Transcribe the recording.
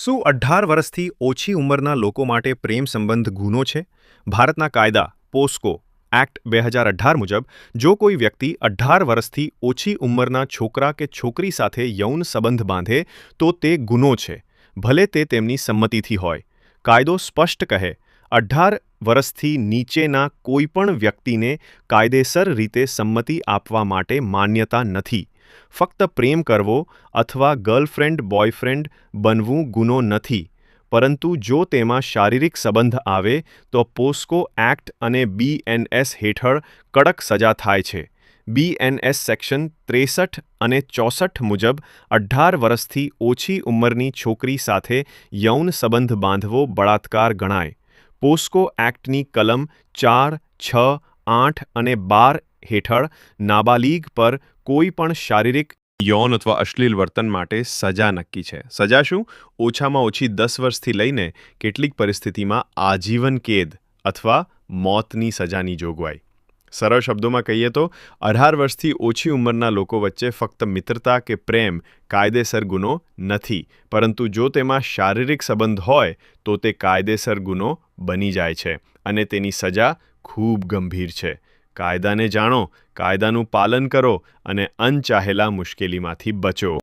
શું અઢાર વર્ષથી ઓછી ઉંમરના લોકો માટે પ્રેમ સંબંધ ગુનો છે? ભારતના કાયદા, પોસ્કો એક્ટ બે હજાર અઢાર મુજબ, જો કોઈ વ્યક્તિ અઢાર વર્ષથી ઓછી ઉંમરના છોકરા કે છોકરી સાથે યૌન સંબંધ બાંધે, તો તે ગુનો છે, ભલે તે તેમની સંમતિથી હોય. કાયદો સ્પષ્ટ કહે, અઢાર વર્ષથી નીચેના કોઈપણ વ્યક્તિને કાયદેસર રીતે સંમતિ આપવા માટે માન્યતા નથી. ફક્ત પ્રેમ કરવો અથવા ગર્લફ્રેન્ડ, બોયફ્રેન્ડ બનવું ગુનો નથી, પરંતુ જો તેમાં શારીરિક સંબંધ આવે, તો પોસ્કો એક્ટ અને બીએનએસ હેઠળ કડક સજા થાય છે. બીએનએસ સેક્શન ત્રેસઠ અને ચોસઠ મુજબ અઢાર વર્ષથી ઓછી ઉંમરની છોકરી સાથે યૌન સંબંધ બાંધવો બળાત્કાર ગણાય. પોસ્કો એક્ટની કલમ ચાર, છ આઠ અને બાર હેઠળ નાબાલીગ પર કોઈ પણ શારીરિક યૌન અથવા અશ્લીલ વર્તન માટે સજા નક્કી છે. સજા શું? ઓછામાં ઓછી દસ વર્ષથી લઈને કેટલીક પરિસ્થિતિમાં આજીવન કેદ અથવા મોતની સજાની જોગવાઈ. સરળ શબ્દોમાં કહીએ તો, અઢાર વર્ષથી ઓછી ઉંમરના લોકો વચ્ચે ફક્ત મિત્રતા કે પ્રેમ કાયદેસર ગુનો નથી, પરંતુ જો તેમાં શારીરિક સંબંધ હોય, તો તે કાયદેસર ગુનો બની જાય છે અને તેની સજા ખૂબ ગંભીર છે. કાયદાને જાણો, કાયદાનું પાલન કરો અને અનચાહેલા મુશ્કેલીમાંથી બચો.